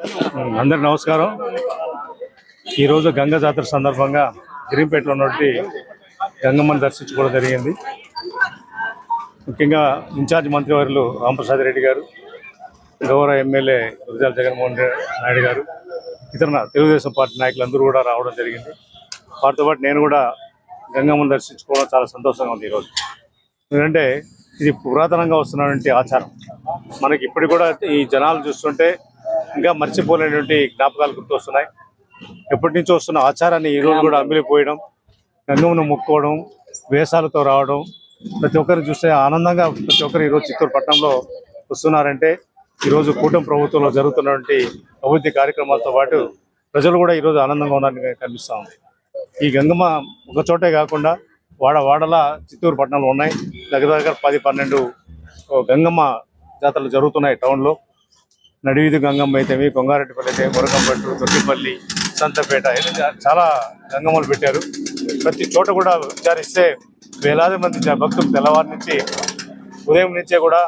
అందరి నమస్కారం. ఈరోజు గంగ జాతర సందర్భంగా గిరింపేటలో ఉన్నటువంటి గంగమ్మని దర్శించుకోవడం జరిగింది. ముఖ్యంగా ఇన్ఛార్జ్ మంత్రివర్యులు రామప్రసాద్ రెడ్డి గారు గౌరవ ఎమ్మెల్యే గురజాల జగన్మోహన్ నాయుడు గారు ఇతర తెలుగుదేశం పార్టీ నాయకులందరూ కూడా రావడం జరిగింది. వారితో పాటు నేను కూడా గంగమ్మని దర్శించుకోవడం చాలా సంతోషంగా ఉంది ఈరోజు. ఎందుకంటే ఇది పురాతనంగా వస్తున్నటువంటి ఆచారం. మనకి ఇప్పటికి కూడా ఈ జనాలు చూస్తుంటే ఇంకా మర్చిపోలేనటువంటి జ్ఞాపకాలు గుర్తొస్తున్నాయి. ఎప్పటి నుంచో వస్తున్న ఆచారాన్ని ఈ రోజు కూడా అమ్మిలిపోయడం గంగమ్మను మొక్కుకోవడం వేషాలతో రావడం ప్రతి ఒక్కరిని చూస్తే ఆనందంగా ప్రతి ఒక్కరు ఈరోజు చిత్తూరు పట్టణంలో వస్తున్నారంటే ఈరోజు కూటమి ప్రభుత్వంలో జరుగుతున్నటువంటి అభివృద్ధి కార్యక్రమాలతో పాటు ప్రజలు కూడా ఈరోజు ఆనందంగా ఉన్నారని కనిపిస్తూ ఉంది. ఈ గంగమ్మ ఒక చోటే కాకుండా వాడ వాడల చిత్తూరు పట్టణంలో ఉన్నాయి. దగ్గర దగ్గర పది పన్నెండు ఓ గంగమ్మ జాతరలు జరుగుతున్నాయి టౌన్లో. నడివీధి గంగమ్మ అయితేమి కొంగారెడ్డిపల్లి అయితే మురగంపట్టు తొట్టిపల్లి సంతపేట ఇలా చాలా గంగమ్మలు పెట్టారు. ప్రతి చోట కూడా విచారిస్తే వేలాది మంది భక్తులు తెల్లవారి నుంచి ఉదయం నుంచే కూడా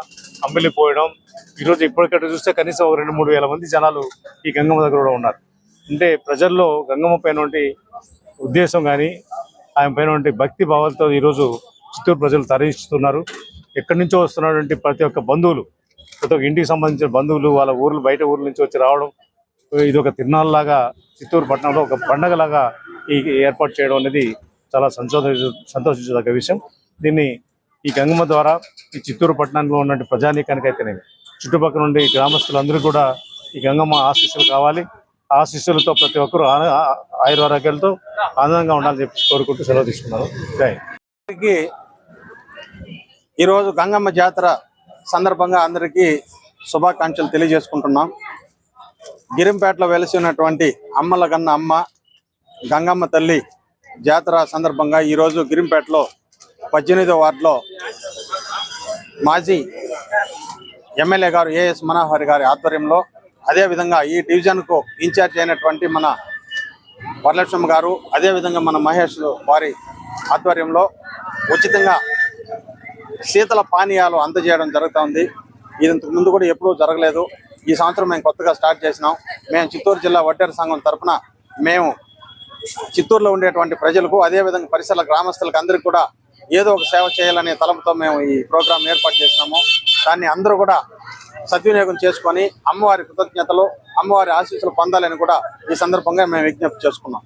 అమ్మిలిపోయడం ఈరోజు ఇప్పటికట్టు చూస్తే కనీసం రెండు మూడు వేల మంది జనాలు ఈ గంగమ్మ దగ్గర కూడా ఉన్నారు. అంటే ప్రజల్లో గంగమ్మ పైన ఉద్దేశం కానీ ఆయన పైన భక్తి భావాలతో ఈరోజు చిత్తూరు ప్రజలు తరలిస్తున్నారు. ఎక్కడి నుంచో వస్తున్నటువంటి ప్రతి ఒక్క బంధువులు ప్రతి ఒక్క ఇంటికి సంబంధించిన బంధువులు వాళ్ళ ఊర్లు బయట ఊర్ల నుంచి వచ్చి రావడం ఇది ఒక తిరునాళ్ళలాగా చిత్తూరు పట్టణంలో ఒక పండగలాగా ఈ ఏర్పాటు చేయడం అనేది చాలా సంతోష సంతోషించదగ్గ విషయం. దీన్ని ఈ గంగమ్మ ద్వారా ఈ చిత్తూరు పట్టణంలో ఉన్నటువంటి ప్రజానీకానికి అయితేనే చుట్టుపక్కల నుండి గ్రామస్తులందరూ కూడా ఈ గంగమ్మ ఆశీస్సులు కావాలి. ఆశిస్సులతో ఆశీస్సులతో ప్రతి ఒక్కరూ ఆ- ఆయురారోగ్యాలతో ఆనందంగా ఉండాలని చెప్పి కోరుకుంటూ సెలవు తీసుకున్నారు జై ఈరోజు గంగమ్మ జాతర సందర్భంగా అందరికీ శుభాకాంక్షలు తెలియజేసుకుంటున్నాం. గిరింపేటలో వెలిసి ఉన్నటువంటి అమ్మల గన్న అమ్మ గంగమ్మ తల్లి జాతర సందర్భంగా ఈరోజు గిరింపేటలో పద్దెనిమిదో వార్డులో మాజీ ఎమ్మెల్యే గారు ఏఎస్ మనోహర్ గారి ఆధ్వర్యంలో అదేవిధంగా ఈ డివిజన్కు ఇన్ఛార్జ్ అయినటువంటి మన వరలక్ష్మి గారు అదేవిధంగా మన మహేష్ వారి ఆధ్వర్యంలో ఉచితంగా శీతల పానీయాలు అందజేయడం జరుగుతుంది. ఇది ముందు కూడా ఎప్పుడూ జరగలేదు. ఈ సంవత్సరం మేము కొత్తగా స్టార్ట్ చేసినాం. మేము చిత్తూరు జిల్లా వడ్డేరు సంఘం తరపున మేము చిత్తూరులో ఉండేటువంటి ప్రజలకు అదేవిధంగా పరిసర గ్రామస్తులకు అందరికీ కూడా ఏదో ఒక సేవ చేయాలనే తలంపుతో మేము ఈ ప్రోగ్రాం ఏర్పాటు చేసినాము. దాన్ని అందరూ కూడా సద్వినియోగం చేసుకొని అమ్మవారి కృతజ్ఞతలు అమ్మవారి ఆశీస్సులు పొందాలని కూడా ఈ సందర్భంగా మేము విజ్ఞప్తి చేసుకున్నాం.